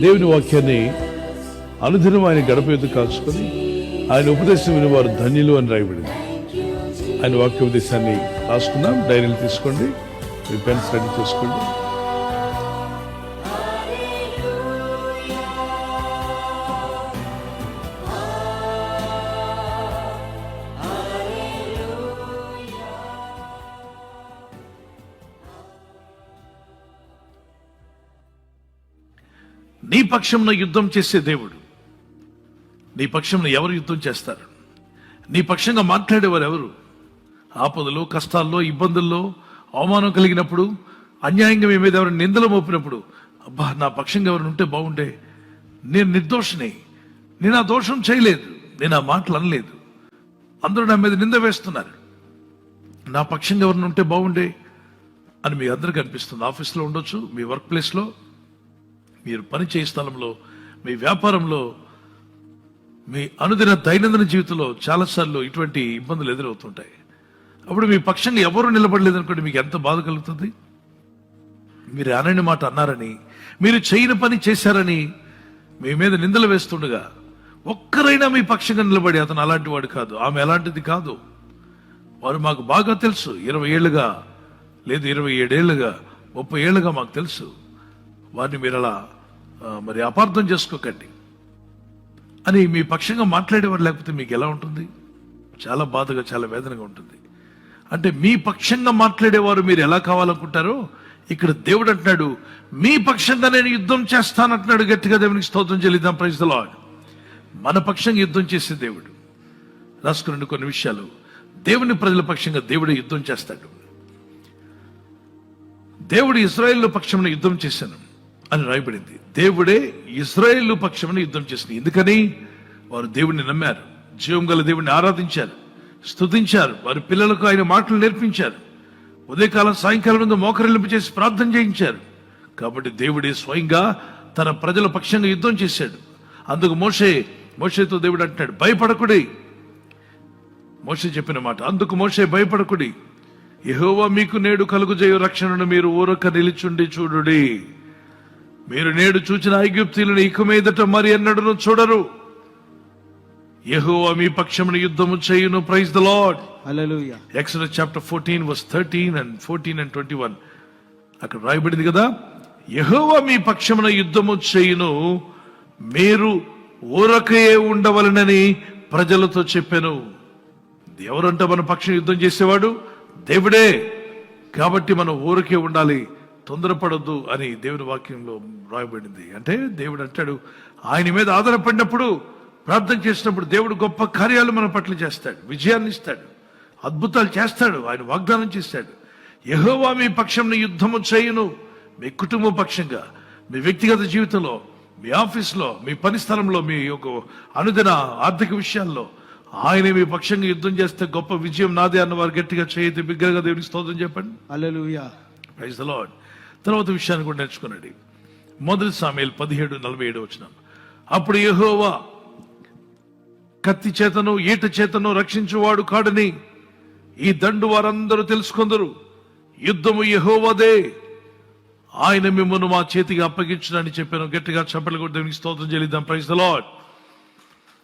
దేవుని వాక్యాన్ని అనుదినం ఆయన గడప ఎదురు కాల్చుకొని ఆయన ఉపదేశం విని వారు ధన్యులు అని రాయబడింది. ఆయన వాక్య ఉపదేశాన్ని రాసుకుందాం. డైరీలు తీసుకోండి. మీ పెన్స్ రెడీ చేసుకోండి. నీ పక్షంలో యుద్ధం చేసే దేవుడు. నీ పక్షంలో ఎవరు యుద్ధం చేస్తారు? నీ పక్షంగా మాట్లాడేవారు ఎవరు? ఆపదలో కష్టాల్లో ఇబ్బందుల్లో అవమానం కలిగినప్పుడు అన్యాయంగా మీ మీద ఎవరు నిందలు మోపినప్పుడు అబ్బా నా పక్షంగా ఎవరు ఉంటే బాగుండే. నేను నిర్దోషిని. నేను ఆ దోషం చేయలేదు. నేను ఆ మాటలు అనలేదు. అందరూ నా మీద నింద వేస్తున్నారు. నా పక్షంగా ఎవరిని ఉంటే బాగుండే అని మీ అందరికీ అనిపిస్తుంది. ఆఫీస్లో ఉండొచ్చు మీ వర్క్ ప్లేస్లో మీరు పనిచేయ స్థలంలో మీ వ్యాపారంలో మీ అనుదిన దైనందిన జీవితంలో చాలాసార్లు ఇటువంటి ఇబ్బందులు ఎదురవుతుంటాయి. అప్పుడు మీ పక్షంగా ఎవరు నిలబడలేదనుకోండి మీకు ఎంత బాధ కలుగుతుంది? మీరు అనని మాట అన్నారని మీరు చేయని పని చేశారని మీ మీద నిందలు వేస్తుండగా ఒక్కరైనా మీ పక్షంగా నిలబడి అతను అలాంటి వాడు కాదు. ఆమె అలాంటిది కాదు. వారు మాకు బాగా తెలుసు. ఇరవై ఏళ్ళుగా లేదు ఇరవై ఏడేళ్ళుగా ముప్పై ఏళ్ళుగా మాకు తెలుసు. వారిని మీరు అలా మరి అపార్థం చేసుకోకండి. అని మీ పక్షంగా మాట్లాడేవారు లేకపోతే మీకు ఎలా ఉంటుంది? చాలా బాధగా చాలా వేదనగా ఉంటుంది. అంటే మీ పక్షంగా మాట్లాడేవారు మీరు ఎలా కావాలనుకుంటారో ఇక్కడ దేవుడు అంటున్నాడు మీ పక్షంగా నేను యుద్ధం చేస్తానంటున్నాడు గట్టిగా దేవునికి స్తోత్రం చెల్లిద్దాం ప్రైజ్ మన పక్షంగా యుద్ధం చేసే దేవుడు. రాసుకున్న కొన్ని విషయాలు. దేవుని ప్రజల పక్షంగా దేవుడు యుద్ధం చేస్తాడు. దేవుడు ఇస్రాయేల్ పక్షమున యుద్ధం చేశాను. అని రాయబడింది. దేవుడే ఇస్రాయేల్ పక్షమున యుద్ధం చేసింది. ఎందుకని? వారు దేవుడిని నమ్మారు. జీవం గల దేవుడిని ఆరాధించారు. స్తుతించారు. వారి పిల్లలకు ఆయన మాటలు నేర్పించారు. ఉదయకాలం సాయంకాలం ముందు మోకరిల్లింపు చేసి ప్రార్థన చేయించారు. కాబట్టి దేవుడే స్వయంగా తన ప్రజల పక్షంగా యుద్ధం చేశాడు. అందుకు మోషే మోషేతో దేవుడు అంటున్నాడు భయపడకుడి. మోషే చెప్పిన మాట అందుకు మోషే భయపడకుడి. ఎహోవా మీకు నేడు కలుగుజేయు రక్షణను మీరు ఊరక నిలిచుండి చూడుడి. మీరు నేడు చూచిన ఐగుప్తీలను ఇక మీదట మరి ఎన్నడను చూడరు. యెహోవా మీ పక్షమును యుద్ధము చేయును. Praise the Lord hallelujah Exodus chapter fourteen verse thirteen and fourteen and twenty one అక్కడ రాయబడింది కదా? యెహోవా మీ పక్షమున యుద్ధము చేయును. మీరు ఊరకే ఉండవలనని ప్రజలతో చెప్పాను. ఎవరంట మన పక్షం యుద్ధం చేసేవాడు? దేవుడే. కాబట్టి మనం ఊరికే ఉండాలి. తొందరపడొద్దు అని దేవుని వాక్యంలో రాయబడింది. అంటే దేవుడు అంటాడు ఆయన మీద ఆధారపడినప్పుడు ప్రార్థన చేసినప్పుడు దేవుడు గొప్ప కార్యాలు మన పట్ల చేస్తాడు విజయాన్ని ఇస్తాడు అద్భుతాలు చేస్తాడు ఆయన వాగ్దానం చేస్తాడు. యెహోవా మీ పక్షంలో యుద్ధము చేయును మీ కుటుంబ పక్షంగా మీ వ్యక్తిగత జీవితంలో మీ ఆఫీస్లో మీ పని స్థలంలో మీ యొక్క అనుదిన ఆర్థిక విషయాల్లో ఆయన మీ పక్షంగా యుద్ధం చేస్తే గొప్ప విజయం నాదే అన్న వారు గట్టిగా చేయతే బిగ్గరగా దేవునికి స్తోత్రం చెప్పండి. హల్లెలూయా. ప్రైజ్ ద లార్డ్ తర్వాత విషయాన్ని కూడా నేర్చుకున్నాడు మొదటి సామెలు పదిహేడు నలభై ఏడు వచ్చిన అప్పుడు యహోవా కత్తి చేతను ఈట చేతను రక్షించువాడు కాడని ఈ దండు వారందరూ తెలుసుకుందరు. యుద్ధము యహోవదే. ఆయన మిమ్మల్ని మా చేతికి అప్పగించునని చెప్పాను. గట్టిగా చప్పలు కూడా దేవునికి స్తోత్రం చెల్లిద్దాం. ప్రైజ్ లాడ్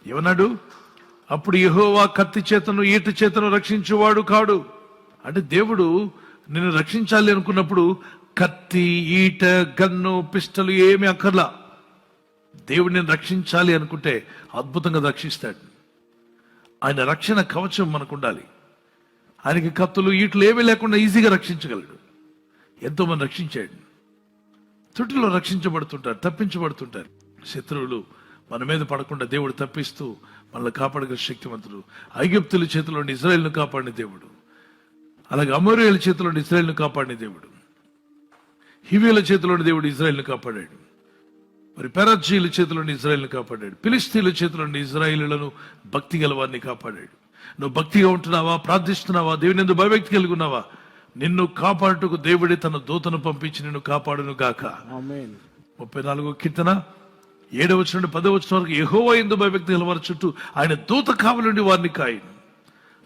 ఏమన్నాడు? అప్పుడు యహోవా కత్తి చేతను ఈట చేతను రక్షించేవాడు కాడు. అంటే దేవుడు నిన్ను రక్షించాలి అనుకున్నప్పుడు కత్తి ఈట గన్ను పిస్టలు ఏమి అక్కర్లా. దేవుడు నేను రక్షించాలి అనుకుంటే అద్భుతంగా రక్షిస్తాడు. ఆయన రక్షణ కవచం మనకు ఉండాలి ఆయనకి కత్తులు ఈటలు ఏమీ లేకుండా ఈజీగా రక్షించగలడు. ఎంతో మంది రక్షించాడు. తుటిలో రక్షించబడుతుంటారు తప్పించబడుతుంటారు. శత్రువులు మన మీద పడకుండా దేవుడు తప్పిస్తూ మనల్ని కాపాడగల శక్తివంతుడు. ఐగుప్తుల చేతిలో ఇజ్రాయెల్ను కాపాడిన దేవుడు. అలాగే అమోరియల చేతిలో ఇజ్రాయెల్ను కాపాడిన దేవుడు. హివీల చేతిలోని దేవుడు ఇజ్రాయెల్ను కాపాడాడు. మరి పెరజీల చేతిలోని ఇజ్రాయెల్ని కాపాడాడు. ఫిలిస్తీన్ల చేతిలోని ఇజ్రాయిలను భక్తి గల వారిని కాపాడాడు. నువ్వు భక్తిగా ఉంటున్నావా? ప్రార్థిస్తున్నావా? దేవుని ఎందుకు భయభక్తి కలిగి ఉన్నావా? నిన్ను కాపాడుటకు దేవుడే తన దూతను పంపించి నిన్ను కాపాడును గాక. ముప్పై నాలుగో కీర్తన ఏడవ నుండి పదవ వచ్చిన వరకు యెహోవా ఎందు భయభక్తి గల వారి చుట్టూ ఆయన దూత కావలుండి వారిని కాయను.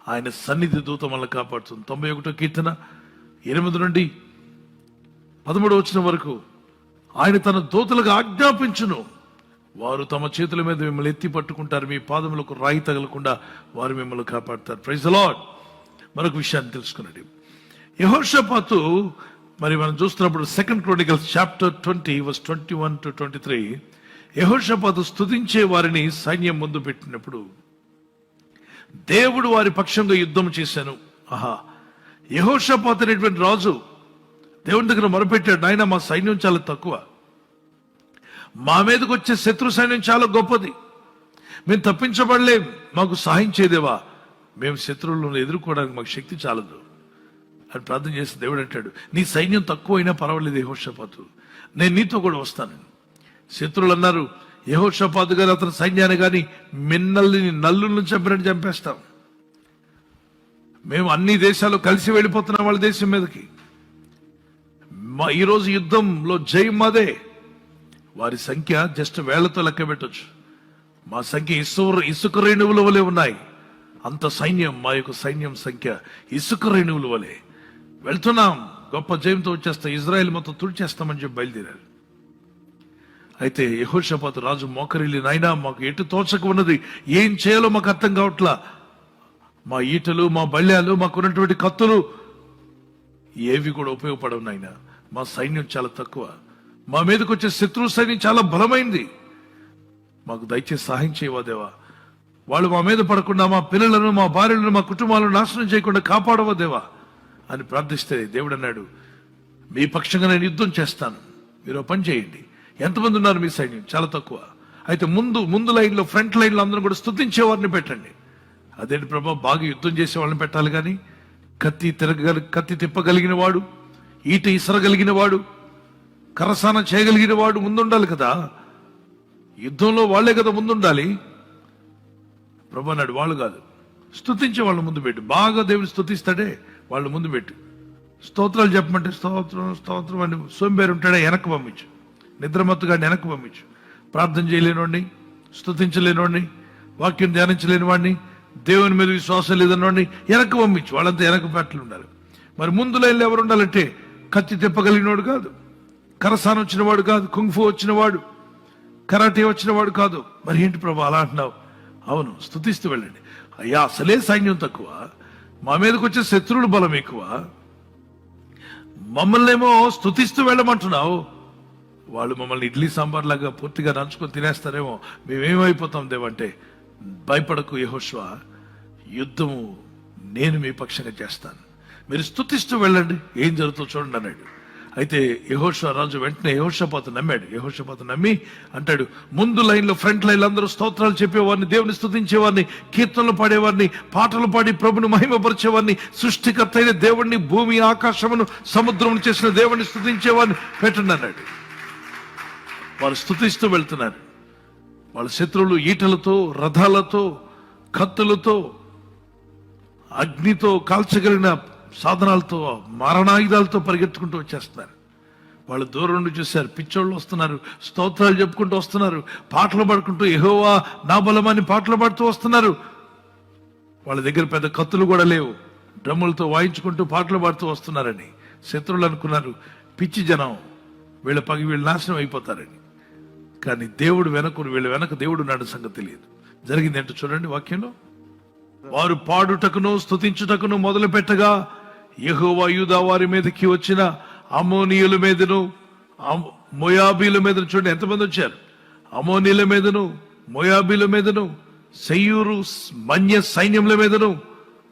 ఆయన సన్నిధి దూత మనల్ని కాపాడుతుంది. తొంభై ఒకటో కీర్తన ఎనిమిది నుండి పదమూడు వచ్చిన వరకు ఆయన తన దూతలకు ఆజ్ఞాపించును. వారు తమ చేతుల మీద మిమ్మల్ని ఎత్తి పట్టుకుంటారు. మీ పాదములకు రాయి తగలకుండా వారు మిమ్మల్ని కాపాడుతారు. ప్రైజ్ లాడ్ మరొక విషయాన్ని తెలుసుకున్నాడు యహోషపాతు మరి మనం చూస్తున్నప్పుడు second Chronicles chapter twenty verse twenty one to twenty three యహోషపాతు స్తుతించే వారిని సైన్యం ముందు పెట్టినప్పుడు దేవుడు వారి పక్షంగా యుద్ధం చేశాను. ఆహా. యహోషపాత్ అనేటువంటి రాజు దేవుని దగ్గర మొరపెట్టాడు నాయన మా సైన్యం చాలా తక్కువ. మా మీదకి వచ్చే శత్రు సైన్యం చాలా గొప్పది. మేము తప్పించబడలేం. మాకు సహాయం చేయదేవా. మేము శత్రువులను ఎదుర్కోవడానికి మాకు శక్తి చాలదు. అని ప్రార్థన చేసి దేవుడు అంటాడు నీ సైన్యం తక్కువైనా పర్వాలేదు యహోషపాతు. నేను నీతో కూడా వస్తాను. శత్రువులు అన్నారు యహోషపాతు గారు అతని సైన్యాన్ని కానీ మిన్నల్ని నల్లులను చంపినట్టు చంపేస్తాం. మేము అన్ని దేశాలు కలిసి వెళ్ళిపోతున్నాం వాళ్ళ దేశం మీదకి. మా ఈరోజు యుద్ధంలో జయం మాదే వారి సంఖ్య జస్ట్ వేళ్ళతో లెక్క పెట్టచ్చు. మా సంఖ్య ఇసుక ఇసుక రేణువుల వలె ఉన్నాయి. అంత సైన్యం మా యొక్క సైన్యం సంఖ్య ఇసుక రేణువుల వలె. వెళ్తున్నాం. గొప్ప జయంతో వచ్చేస్తాం. ఇజ్రాయెల్ మొత్తం తుడిచేస్తామని చెప్పి బయలుదేరారు. అయితే యహోషపాత్ రాజు మోకరిల్లి నాయనా మాకు ఎటు తోచక ఉన్నది? ఏం చేయాలో మాకు అర్థం కావట్లా? మా ఈటలు మా బళ్యాలు మాకున్నటువంటి కత్తులు ఏవి కూడా ఉపయోగపడవు నాయనా. మా సైన్యం చాలా తక్కువ. మా మీదకి వచ్చే శత్రు సైన్యం చాలా బలమైంది. మాకు దయచేసి సహాయం చేయవదేవా వాళ్ళు మా మీద పడకుండా మా పిల్లలను మా భార్యలను మా కుటుంబాలను నాశనం చేయకుండా కాపాడవదేవా అని ప్రార్థిస్తే దేవుడు అన్నాడు మీ పక్షంగా నేను యుద్ధం చేస్తాను. మీరు పని చేయండి. ఎంతమంది ఉన్నారు మీ సైన్యం? చాలా తక్కువ. అయితే ముందు ముందు లైన్లో ఫ్రంట్ లైన్లో అందరూ కూడా స్థుతించే వారిని పెట్టండి. అదేంటి ప్రభా? బాగా యుద్ధం చేసే వాళ్ళని పెట్టాలి కానీ కత్తి తిరగగలి కత్తి తిప్పగలిగిన వాడు ఈట ఇసరగలిగిన వాడు కరసాన చేయగలిగిన వాడు ముందుండాలి కదా. యుద్ధంలో వాళ్ళే కదా ముందుండాలి. ప్రభు అన్నాడు వాళ్ళు కాదు. స్తుతించే వాళ్ళ ముందు పెట్టు. బాగా దేవుని స్తుతిస్తాడే వాళ్ళు ముందు పెట్టు. స్తోత్రాలు చెప్పమంటే స్తోత్రం స్తోత్రం అని సోంబేరు ఉంటాడే వెనక్కి పంపించు. నిద్రమత్తుగా వెనక్కి పంపించు. ప్రార్థన చేయలేనివాడిని స్తుతించలేనోడిని వాక్యం ధ్యానించలేని వాడిని దేవుని మీద విశ్వాసం లేదన్నవాడిని వెనక్కి పంపించు. వాళ్ళంతా వెనక పెట్టలు ఉండాలి. మరి ముందు లైన్లో ఎవరు ఉండాలంటే కత్తి తిప్పగలిగినోడు కాదు. కరసాన వచ్చినవాడు కాదు కుంగ్ఫు వచ్చినవాడు కరాటే వచ్చినవాడు కాదు. మరి ఏంటి ప్రభు అలా అంటున్నావు? అవును స్తుతిస్తూ వెళ్ళండి. అయ్యా అసలే సైన్యం తక్కువ. మా మీదకి వచ్చే శత్రువులు బలం ఎక్కువ. మమ్మల్నేమో స్థుతిస్తూ స్తుతిస్తూ వెళ్ళమంటున్నావు. వాళ్ళు మమ్మల్ని ఇడ్లీ సాంబార్ లాగా పూర్తిగా నంచుకొని తినేస్తారేమో. మేమేమైపోతాం దేవంటే భయపడకు యహోష్వా. యుద్ధము నేను మీ పక్షంగా చేస్తాను. మీరు స్తుతిస్తూ వెళ్ళండి. ఏం జరుగుతుందో చూడండి అన్నాడు. అయితే యహోష రాజు వెంటనే యహోషపాత నమ్మాడు. యహోషపాత నమ్మి అంటాడు ముందు లైన్లో ఫ్రంట్ లైన్లో అందరూ స్తోత్రాలు చెప్పేవారిని దేవుని స్థుతించేవారిని కీర్తనలు పాడేవారిని పాటలు పాడి ప్రభుని మహిమపరిచేవారిని సృష్టికర్త అయిన దేవుణ్ణి భూమి ఆకాశమును సముద్రమును చేసిన దేవుణ్ణి స్థుతించేవారిని పెట్టండి అన్నాడు. వారు స్తుతిస్తూ వెళ్తున్నారు. వాళ్ళ శత్రువులు ఈటలతో రథాలతో కత్తులతో అగ్నితో కాల్చగలిగిన సాధనాలతో మారణాయుధాలతో పరిగెత్తుకుంటూ వచ్చేస్తున్నారు. వాళ్ళు దూరం నుండి చూశారు. పిచ్చోళ్ళు వస్తున్నారు. స్తోత్రాలు చెప్పుకుంటూ వస్తున్నారు. పాటలు పాడుకుంటూ ఎహోవా నా బలమని పాటలు పాడుతూ వస్తున్నారు. వాళ్ళ దగ్గర పెద్ద కత్తులు కూడా లేవు. డ్రమ్ములతో వాయించుకుంటూ పాటలు పాడుతూ వస్తున్నారని శత్రువులు అనుకున్నారు. పిచ్చి జనం వీళ్ళ పగి వీళ్ళు నాశనం అయిపోతారని. కానీ దేవుడు వెనక వీళ్ళ వెనక దేవుడు నాడు సంగతి తెలియదు. జరిగింది ఏంటో చూడండి వాక్యంలో. వారు పాడుటకును స్తుతించుటకును మొదలు పెట్టగా యహోవాయుధ వారి మీదకి వచ్చిన అమోనియుల మీదను మొయాబీల మోయాబీల మీదను చూడండి ఎంతమంది వచ్చారు? అమోనీల మీదను మోయాబీల మీదను సయ్యూరు మన్య సైన్యముల మీదను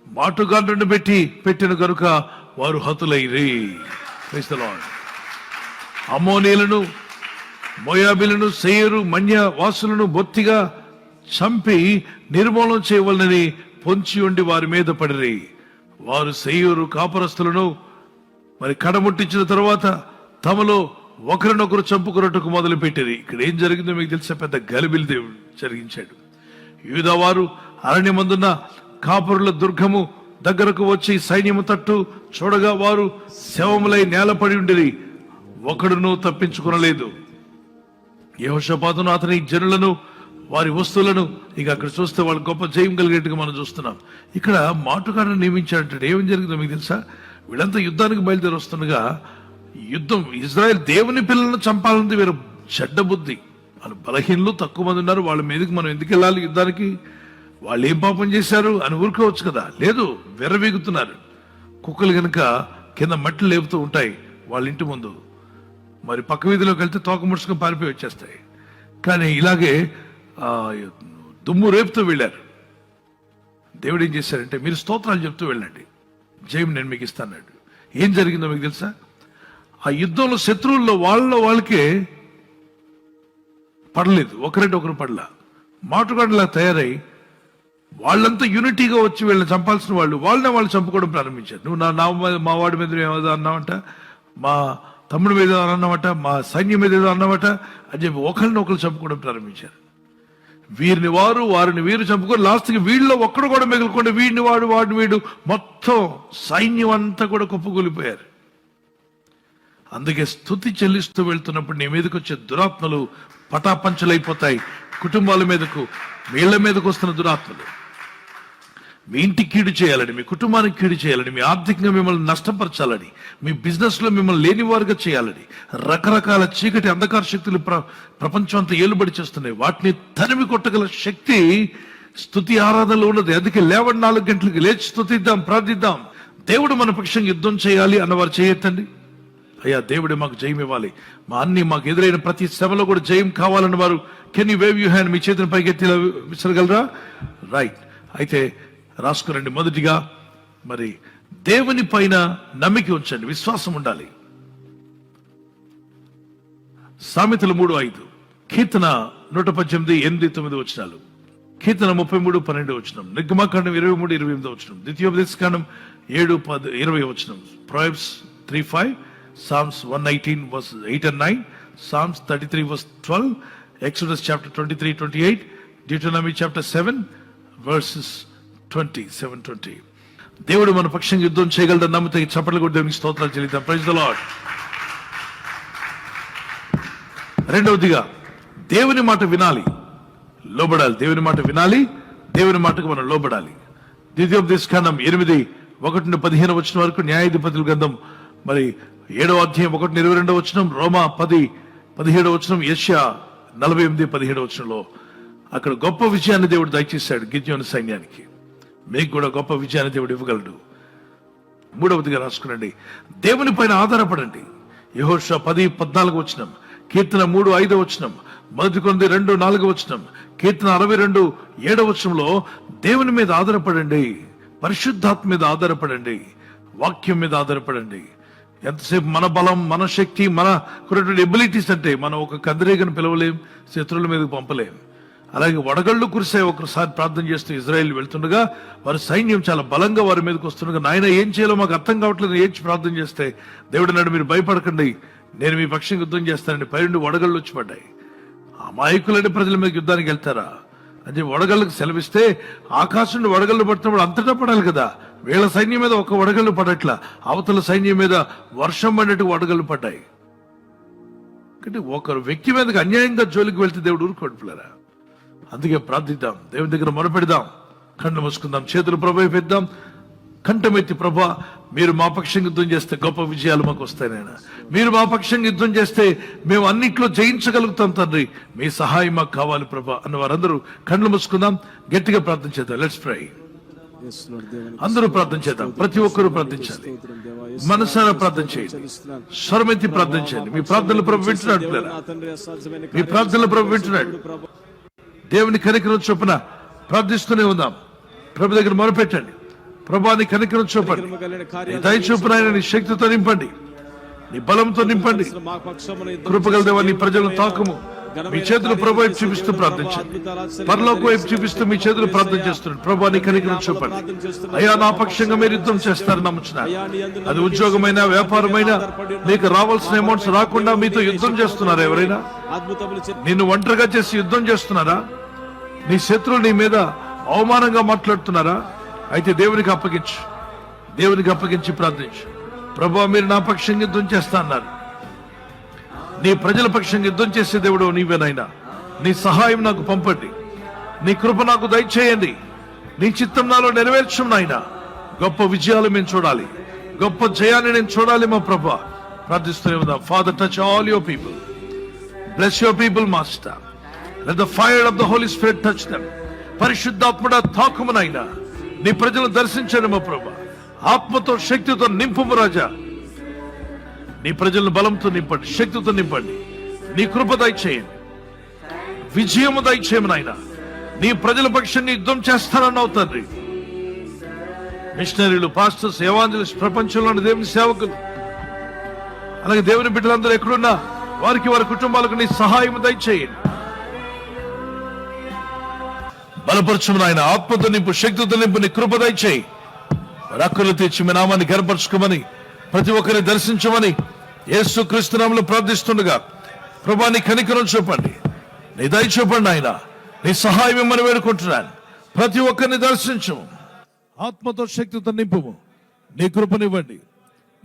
మాటుగాండ్రను పెట్టి పెట్టిన కనుక వారు హతులైరి. అమోనీలను మోయాబిలను సెయ్యరు మన్య వాసులను బొత్తిగా చంపి నిర్మూలన చేయవలనని పొంచి ఉండి వారి మీద పడిరి. వారు సేయూరు కాపరస్తులను మరి కడముట్టించిన తర్వాత తమలో ఒకరినొకరు చంపుకున్నట్టుకు మొదలు పెట్టిరి ఇక్కడ ఏం జరిగిందో మీకు తెలిసే పెద్ద గలిబిలి దేవుడు జరిగించాడు. యూదా వారు అరణ్యమందున్న కాపురుల దుర్గము దగ్గరకు వచ్చి సైన్యము తట్టు చూడగా వారు శవములై నేలపడి ఉండిరి. ఒకడును తప్పించుకునలేదు. యహోషపాతును అతని జనులను వారి వస్తువులను ఇక అక్కడ చూస్తే వాళ్ళు గొప్ప జయం కలిగేట్టుగా మనం చూస్తున్నాం. ఇక్కడ మాటుగాడను నియమించాడంటే ఏం జరిగిందో మీకు తెలుసా? వీళ్ళంతా యుద్ధానికి బయలుదేరి వస్తుండగా యుద్ధం ఇజ్రాయెల్ దేవుని పిల్లలను చంపాలన్నది వీరు చెడ్డ బుద్ధి. వాళ్ళు బలహీనలు తక్కువ మంది ఉన్నారు. వాళ్ళ మీదకి మనం ఎందుకు వెళ్ళాలి యుద్ధానికి? వాళ్ళు ఏం పాపం చేశారు అని ఊరుకోవచ్చు కదా? లేదు విర్రవీగుతున్నారు. కుక్కలు గనుక కింద మట్టి లేపుతూ ఉంటాయి వాళ్ళ ఇంటి ముందు. మరి పక్క వీధిలోకి వెళ్తే తోక ముడుచుకొని పారిపోయి వచ్చేస్తాయి. కానీ ఇలాగే దుమ్ము రేపుతూ వెళ్ళారు. దేవుడు ఏం చేశారంటే మీరు స్తోత్రాలు చెప్తూ వెళ్ళండి. జయం నేను మీకు ఇస్తాన్నాడు ఏం జరిగిందో మీకు తెలుసా? ఆ యుద్ధంలో శత్రువుల్లో వాళ్ళ వాళ్ళకే పడలేదు. ఒకరంటే ఒకరు పడలా. మాటుగాడలా తయారై వాళ్ళంతా యూనిటీగా వచ్చి వీళ్ళని చంపాల్సిన వాళ్ళు వాళ్ళనే వాళ్ళు చంపుకోవడం ప్రారంభించారు. నువ్వు నా నా మా వాడి మీద ఏదో అన్నావంట మా తమ్ముడి మీద ఏదో అన్నావట మా సైన్యం మీద ఏదో అన్నావట అని చెప్పి ఒకరిని ఒకరు చంపుకోవడం ప్రారంభించారు. వీరిని వారు వారిని వీరు చంపుకొని లాస్ట్కి వీళ్ళలో ఒక్కడు కూడా మిగులుకుండా వీడిని వాడు వాడిని వీడు మొత్తం సైన్యం అంతా కూడా కుప్పకూలిపోయారు. అందుకే స్థుతి చెల్లిస్తూ వెళ్తున్నప్పుడు నీ మీదకి వచ్చే దురాత్మలు పటాపంచలైపోతాయి. కుటుంబాల మీదకు వీళ్ళ మీదకు వస్తున్న దురాత్మలు. మీ ఇంటికి కీడు చేయాలని మీ కుటుంబానికి కీడు చేయాలని మీ ఆర్థికంగా మిమ్మల్ని నష్టపరచాలని మీ బిజినెస్లో మిమ్మల్ని లేనివారుగా చేయాలని రకరకాల చీకటి అంధకార శక్తులు ప్ర ప్రపంచం అంతా ఏలుబడి చేస్తున్నాయి. వాటిని తరిమి కొట్టగల శక్తి స్థుతి ఆరాధనలో ఉన్నది. అందుకే లేవండి నాలుగు గంటలకు లేచి స్థుతిద్దాం ప్రార్థిద్దాం. దేవుడు మన పక్షంగా యుద్ధం చేయాలి అన్నవారు చేయొద్దండి. అయ్యా దేవుడే మాకు జయం ఇవ్వాలి. మా అన్ని మాకు ఎదురైన ప్రతి శ్రమలో కూడా జయం కావాలని వారు can you wave you hand మీ చేతిని పైకెత్తి విసరగలరా? రైట్. అయితే రాసుకురండి మొదటిగా మరి దేవుని పైన నమ్మిక ఉంచండి విశ్వాసం ఉండాలి. సామెతలు మూడు ఐదు. కీర్తన నూట పద్దెనిమిది ఎనిమిది తొమ్మిది వచ్చినాలు కీర్తన ముప్పై మూడు పన్నెండు వచ్చినం నిర్గమాకాండం ఇరవై మూడు ఇరవై ఎనిమిది వచ్చినం ద్వితీయోపదేశకాండం ఏడు పది ఇరవై వచ్చినం Proverbs three five Psalms one nineteen verse eight and nine Psalms thirty three verse twelve Exodus chapter twenty three twenty eight Deuteronomy chapter seven verses twenty seven twenty. దేవుడు మన పక్షంగా యుద్ధం చేయగలదని నమ్మితే చప్పట్లు కూడా దేవునికి స్తోత్రాలు చెల్లిద్దాం. ప్రైజ్ ద లాడ్ రెండవదిగా దేవుని మాట వినాలి లోబడాలి. దేవుని మాట వినాలి దేవుని మాటకు మనం లోబడాలి. ద్వితీయోపదేశకాండం ఎనిమిది ఒకటి నుండి పదిహేను వచ్చిన వరకు న్యాయాధిపతుల గ్రంథం. మరి ఏడవ అధ్యాయం ఒకటి ఇరవై రెండవ వచనం రోమా పది పదిహేడవ వచనం ఏషియా నలభై ఎనిమిది పదిహేడవ వచనంలో. అక్కడ గొప్ప విజయాన్ని దేవుడు దయచేశాడు గిద్యోని సైన్యానికి. మీకు కూడా గొప్ప విజయాన్ని దేవుడు ఇవ్వగలడు. మూడవదిగా రాసుకునండి. దేవుని పైన ఆధారపడండి. యహోష పది పద్నాలుగు వచ్చినం కీర్తన మూడు ఐదు వచ్చినం మొదటి కొంది రెండు నాలుగు వచ్చినం కీర్తన అరవై రెండు ఏడవ వచనంలో దేవుని మీద ఆధారపడండి. పరిశుద్ధాత్మ మీద ఆధారపడండి. వాక్యం మీద ఆధారపడండి. ఎంతసేపు మన బలం మన శక్తి మన ఎబిలిటీస్ అంటే మనం ఒక కందిరీగను పిలవలేం శత్రువుల మీద పంపలేం. అలాగే వడగళ్ళు కురిసే ఒకసారి ప్రార్థన చేస్తూ ఇజ్రాయెల్ వెళ్తుండగా వారి సైన్యం చాలా బలంగా వారి మీదకి వస్తుండగా నాయన ఏం చేయాలో మాకు అర్థం కావట్లేదు ఏడ్చి ప్రార్థన చేస్తే దేవుడు నాడు మీరు భయపడకండి నేను మీ పక్షం యుద్ధం చేస్తానని పైరుండి వడగళ్ళు వచ్చి పడ్డాయి. అమాయకులని ప్రజల మీద యుద్ధానికి వెళ్తారా? అని వడగళ్ళకు సెలవిస్తే ఆకాశం నుండి వడగళ్ళు పడుతున్నప్పుడు అంతటా పడాలి కదా. వీళ్ళ సైన్యం మీద ఒక వడగళ్ళు పడట్లా అవతల సైన్యం మీద వర్షం పడినట్టు వడగళ్ళు పడ్డాయి. అంటే ఒకరు వ్యక్తి మీదకి అన్యాయంగా జోలికి వెళ్తే దేవుడు ఊరుకోడుపులరా అందుకే ప్రార్థిద్దాం. దేవుని దగ్గర మొరపెడదాం. కళ్ళు మూసుకుందాం. చేతులు ప్రభు పెద్దాం కంఠమెత్తి ప్రభా మీరు మా పక్షంగా యుద్ధం చేస్తే గొప్ప విజయాలు మాకు వస్తాయి మీరు మా పక్షంగా యుద్ధం చేస్తే మేము అన్నిట్లో జయించగలుగుతాం తండ్రి. మీ సహాయం మాకు కావాలి ప్రభా అన్న వారందరూ కళ్ళు మూసుకుందాం. గట్టిగా ప్రార్థన చేద్దాం. లెట్స్ ప్రై అందరూ ప్రార్థన చేద్దాం. ప్రతి ఒక్కరూ ప్రార్థించాలి మనసారా ప్రార్థన చేయండి. స్వరమెత్తి ప్రార్థన చేయండి. మీ ప్రార్థనలు ప్రభు వింటున్నాడు మీ ప్రార్థనలు ప్రభు వింటున్నాడు. దేవుని కనికరం చొప్పున ప్రార్థిస్తూనే ఉందాం ప్రభు దగ్గర మొరపెట్టండి. ప్రభాని కనికరం చూపండి దయ చూపున ఆయన నీ శక్తితో నింపండి. నీ బలంతో నింపండి. కృపగల దేవా నీ ప్రజలను తాకము. మీ చేతులు ప్రభు వైపు చూపిస్తూ ప్రార్థించండి. పరలోక వైపు చూపిస్తూ మీ చేతులు ప్రార్థన చేస్తున్నాడు. ప్రభా నీ కనికరం చూపండి అయ్యా నా పక్షంగా మీరు యుద్ధం చేస్తారు నమ్ముచున్నారు అది ఉద్యోగమైన వ్యాపారమైన నీకు రావాల్సిన అమౌంట్స్ రాకుండా మీతో యుద్ధం చేస్తున్నారు ఎవరైనా? నిన్ను ఒంటరిగా చేసి యుద్ధం చేస్తున్నారా? నీ శత్రువు నీ మీద అవమానంగా మాట్లాడుతున్నారా? అయితే దేవునికి అప్పగించు. దేవునికి అప్పగించి ప్రార్థించు. ప్రభు మీరు నా పక్షం యుద్ధం చేస్తా అన్నారు. నీ ప్రజల పక్షం యుద్ధం చేసే దేవుడు నీవేనైనా నీ సహాయం నాకు పంపండి. నీ కృప నాకు దయచేయండి. నీ చిత్తం నాలో నెరవేర్చం నాయన. గొప్ప విజయాలు మేము చూడాలి. గొప్ప జయాన్ని నేను చూడాలి మా ప్రభా. ప్రార్థిస్తూనే ఉందా Father touch all your people bless your people master let the fire of the Holy Spirit touch them పరిశుద్ధాత్మడ తాకుమునైనా. నీ ప్రజలను దర్శించండి మా ప్రభా. ఆత్మతో శక్తితో నింపుము రాజా. నీ ప్రజలను బలంతో నింపండి శక్తితో నింపండి. నీ కృప దయచేయండి. విజయము దయచేయము నాయన. నీ ప్రజల పక్షాన్ని యుద్ధం చేస్తానన్నావు తండ్రి. మిషనరీలు పాస్టర్స్ సేవాంజలి ప్రపంచంలోని దేవుని సేవకులు. అలాగే దేవుని బిడ్డలందరూ ఎక్కడున్నా వారికి వారి కుటుంబాలకు నీ సహాయం దయచేయండి. బలపరచము నాయన ఆత్మతో నింపు శక్తితో నింపు నీ కృపదై చేయి రక్కులు తెచ్చి మీ నామాన్ని గర్పరచుకోమని ప్రతి ఒక్కరిని దర్శించమని యేసు క్రీస్తునామంలో ప్రార్థిస్తుండగా ప్రభా నీ కనికరం చూపండి. నీ దయ చూపండి ఆయన. నీ సహాయం ఇమ్మని వేడుకుంటున్నాను. ప్రతి ఒక్కరిని దర్శించము. ఆత్మతో శక్తితో నింపుము. నీ కృపనివ్వండి.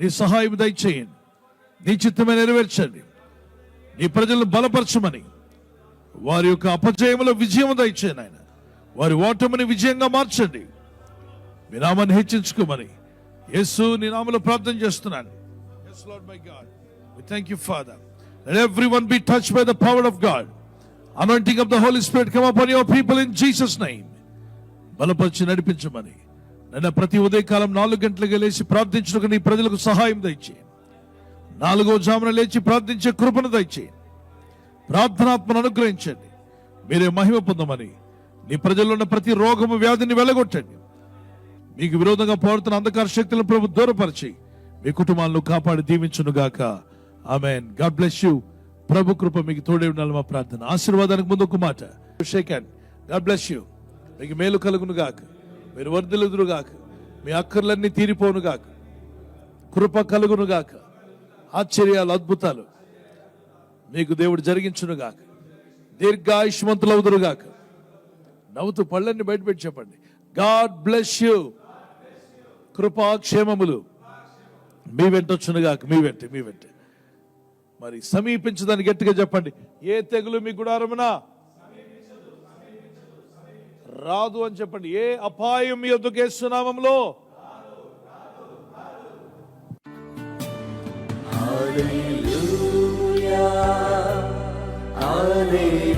నీ సహాయం దయచేయండి. నీ చిత్తమే నెరవేర్చండి. నీ ప్రజలను బలపరచమని వారి యొక్క అపజయములో విజయం దయచేయండి ఆయన. వారి ఓటమిని విజయంగా మార్చండి. మీ నామాన్ని హెచ్చించుకోమని యేసు నీ నామలో ప్రార్థన చేస్తున్నాను. Yes, Lord my God. Thank you you, Father. Let be touch by the the of God God. Anointing of the Holy Spirit come upon your people బలపరిచి నడిపించమని. నన్ను ప్రతి ఉదయకాలం నాలుగు గంటలకు లేచి ప్రార్థించుటకు నీ ప్రజలకు సహాయం దయచే. నాలుగో జామున లేచి ప్రార్థించే కృపను దయచే. ప్రార్థనాత్మను అనుగ్రహించండి. మీరే మహిమ పొందమని నీ ప్రజల్లో ఉన్న ప్రతి రోగము వ్యాధిని వెళ్ళగొట్టండి మీకు విరోధంగా పోరుతున్న అంధకార శక్తులను ప్రభు దూరపరిచి మీ కుటుంబాలను కాపాడి దీవించును గాక ఆమెన్ గాడ్ బ్లెస్ యూ ప్రభు కృప మీకు తోడే ఉండాలి మా ప్రార్థన. ఆశీర్వాదానికి ముందు ఒక మాట. Shake hand God bless you మీకు మేలు కలుగును గాక మీరు వర్ధిల్లుదురు గాక మీ అక్కర్లన్నీ తీరిపోను గాక కృప కలుగును గాక ఆశ్చర్యాలు అద్భుతాలు మీకు దేవుడు జరిగించును గాక దీర్ఘాయుష్మంతులు అవుదురు గాక నవ్వుతూ పళ్ళన్ని బయటపెట్టి చెప్పండి. గాడ్ బ్లెస్ యూ కృపాక్షేమములు. మీ వెంటొచ్చునుగాక మీ వెంట మీ వెంట. మరి సమీపించదని గట్టిగా చెప్పండి. ఏ తెగులు మీ గుడారమునా? రాదు అని చెప్పండి. ఏ అపాయం మీ ఎదుకేస్తున్నామంలో Hallelujah, Hallelujah.